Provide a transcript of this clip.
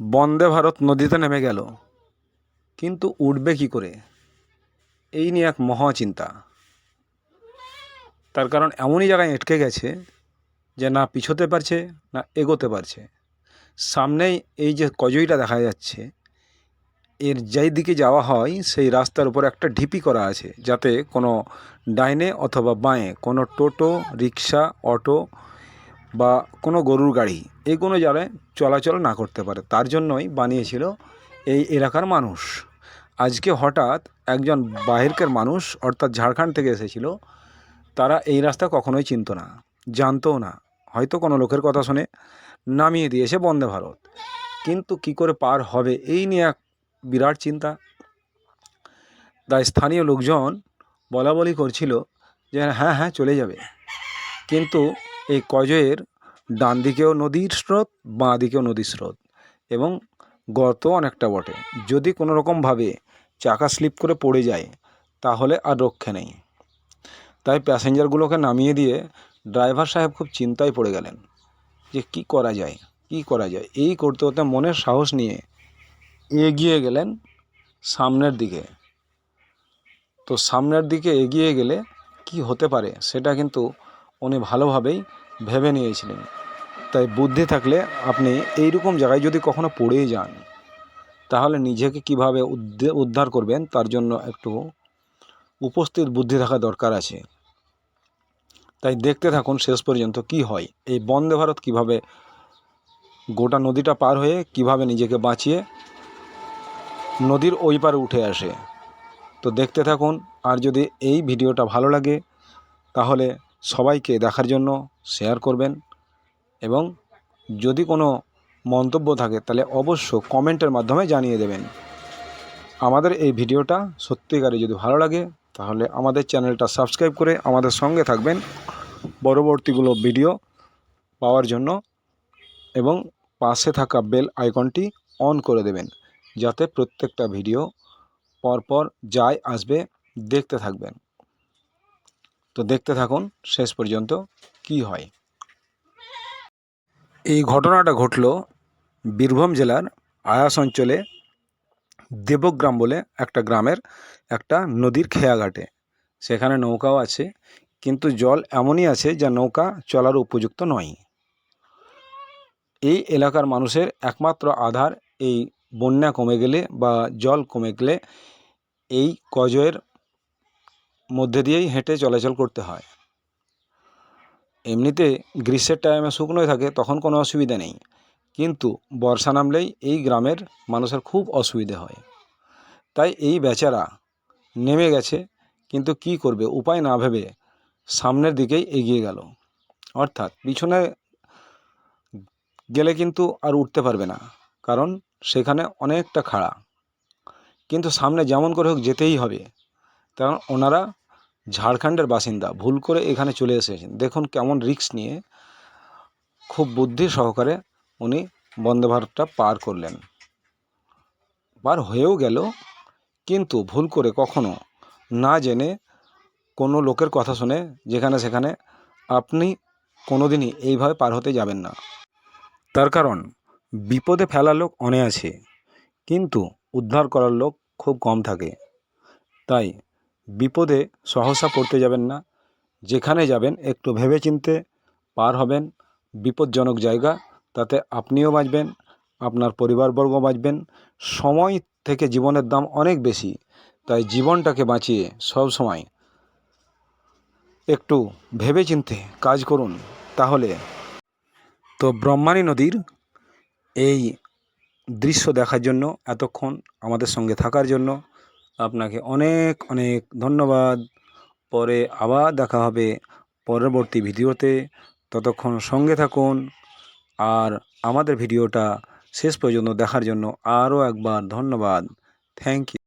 বন্দে ভারত নদীতে নেমে গেল। কিন্তু উঠবে কী করে? এই নিয়ে এক মহা চিন্তা তার কারণ এমনই জায়গায় আটকে গেছে যে না পিছোতে পারছে, না এগোতে পারছে। সামনেই এই যে কজইটা দেখা যাচ্ছে, এর যেই দিকে যাওয়া হয়, সেই রাস্তার উপর একটা ঢিপি করা আছে, যাতে কোনো ডাইনে অথবা বাঁয়ে কোনো টোটো, রিক্সা, অটো বা কোনো গরুর গাড়ি এই কোনো জায়গায় চলাচল না করতে পারে। তার জন্যই বানিয়েছিল এই এলাকার মানুষ। আজকে হঠাৎ একজন বাহিরকার মানুষ, অর্থাৎ ঝাড়খণ্ড থেকে এসেছিল, তারা এই রাস্তা কখনোই চিনতো না, জানতও না। হয়তো কোনো লোকের কথা শুনে নামিয়ে দিয়েছে বন্দে ভারত। কিন্তু কি করে পার হবে, এই নিয়ে এক বিরাট চিন্তা। তাই স্থানীয় লোকজন বলা বলি করছিল যে হ্যাঁ হ্যাঁ চলে যাবে। কিন্তু এই কজয়ের ডান দিকেও নদীর স্রোত বাঁ দিকেও নদীর স্রোত এবং গর্ত অনেকটা বটে। যদি কোনো রকমভাবে চাকা স্লিপ করে পড়ে যায়, তাহলে আর রক্ষে নেই। তাই প্যাসেঞ্জারগুলোকে নামিয়ে দিয়ে ড্রাইভার সাহেব খুব চিন্তায় পড়ে গেলেন যে কি করা যায়, কি করা যায়। এই করতে করতে মনের সাহস নিয়ে এগিয়ে গেলেন সামনের দিকে। তো সামনের দিকে এগিয়ে গেলে কি হতে পারে, সেটা কিন্তু উনি ভালোভাবেই ভেবে নিয়েছিলেন। তাই বুদ্ধি থাকলে আপনি এই রকম জায়গায় যদি কখনো পড়ে যান, তাহলে নিজেকে কীভাবে উদ্ধার করবেন তার জন্য একটু উপস্থিত বুদ্ধি থাকা দরকার আছে। তাই দেখতে থাকুন শেষ পর্যন্ত কি হয়। এই বন্দে ভারত কীভাবে গোটা নদীটা পার হয়ে কীভাবে নিজেকে বাঁচিয়ে নদীর ওই পারে উঠে আসে। তো দেখতে থাকুন, আর যদি এই ভিডিওটা ভালো লাগে, তাহলে সবাইকে দেখার জন্য শেয়ার করবেন এবং যদি কোনো মন্তব্য থাকে তাহলে অবশ্য কমেন্টের মাধ্যমে জানিয়ে দেবেন। আমাদের এই ভিডিওটা সত্যিকারে যদি ভালো লাগে তাহলে আমাদের চ্যানেলটা সাবস্ক্রাইব করে আমাদের সঙ্গে থাকবেন পরবর্তীগুলো ভিডিও পাওয়ার জন্য এবং পাশে থাকা বেল আইকনটি অন করে দেবেন যাতে প্রত্যেকটা ভিডিও পরপর যায়, আসবে, দেখতে থাকবেন। তো দেখতে থাকুন শেষ পর্যন্ত কি হয়। এই ঘটনাটা ঘটল বীরভূম জেলার আয়াস অঞ্চলে দেবগ্রাম বলে একটা গ্রামের একটা নদীর খেয়াঘাটে। সেখানে নৌকাও আছে, কিন্তু জল এমনই আছে যা নৌকা চলার উপযুক্ত নয়। এই এলাকার মানুষের একমাত্র আধার এই বন্যা কমে গেলে বা জল কমে গেলে এই কজয়ের মধ্যে দিয়েই হেঁটে চলাচল করতে হয়। এমনিতে গ্রীষ্মের টাইমে শুকনোই থাকে, তখন কোনো অসুবিধা নেই। কিন্তু বর্ষা নামলেই এই গ্রামের মানুষের খুব অসুবিধে হয়। তাই এই বেচারা নেমে গেছে, কিন্তু কি করবে, উপায় না ভেবে সামনের দিকেই এগিয়ে গেল। অর্থাৎ পিছনে গেলে কিন্তু আর উঠতে পারবে না, কারণ সেখানে অনেকটা খাড়া। কিন্তু সামনে যেমন করে হোক যেতেই হবে, কারণ ওনারা ঝাড়খণ্ডের বাসিন্দা ভুল করে এখানে চলে এসেছেন। দেখুন কেমন রিস্ক নিয়ে খুব বুদ্ধি সহকারে উনি বন্দে ভারতটা পার করলেন। পার হয়েও গেল, কিন্তু ভুল করে কখনো না জেনে কোনো লোকের কথা শুনে যেখানে সেখানে আপনি কোনোদিনই এইভাবে পার হতে যাবেন না। তার কারণ, বিপদে ফেলার লোক অনে আছে, কিন্তু উদ্ধার করার লোক খুব কম থাকে। তাই বিপদে সহসা পড়তে যাবেন না। যেখানে যাবেন, একটু ভেবেচিন্তে পার হবেন। বিপজ্জনক জায়গা, তাতে আপনিও বাঁচবেন, আপনার পরিবারবর্গ বাঁচবেন। সময় থেকে জীবনের দাম অনেক বেশি, তাই জীবনটাকে বাঁচিয়ে সব সময় একটু ভেবেচিন্তে কাজ করুন। তাহলে তো ব্রহ্মাণী নদীর এই দৃশ্য দেখার জন্য, এতক্ষণ আমাদের সঙ্গে থাকার জন্য আপনাকে অনেক অনেক ধন্যবাদ। পরে আবার দেখা হবে পরবর্তী ভিডিওতে। ততক্ষণ সঙ্গে থাকুন। আর আমাদের ভিডিওটা শেষ পর্যন্ত দেখার জন্য আরও একবার ধন্যবাদ। Thank you.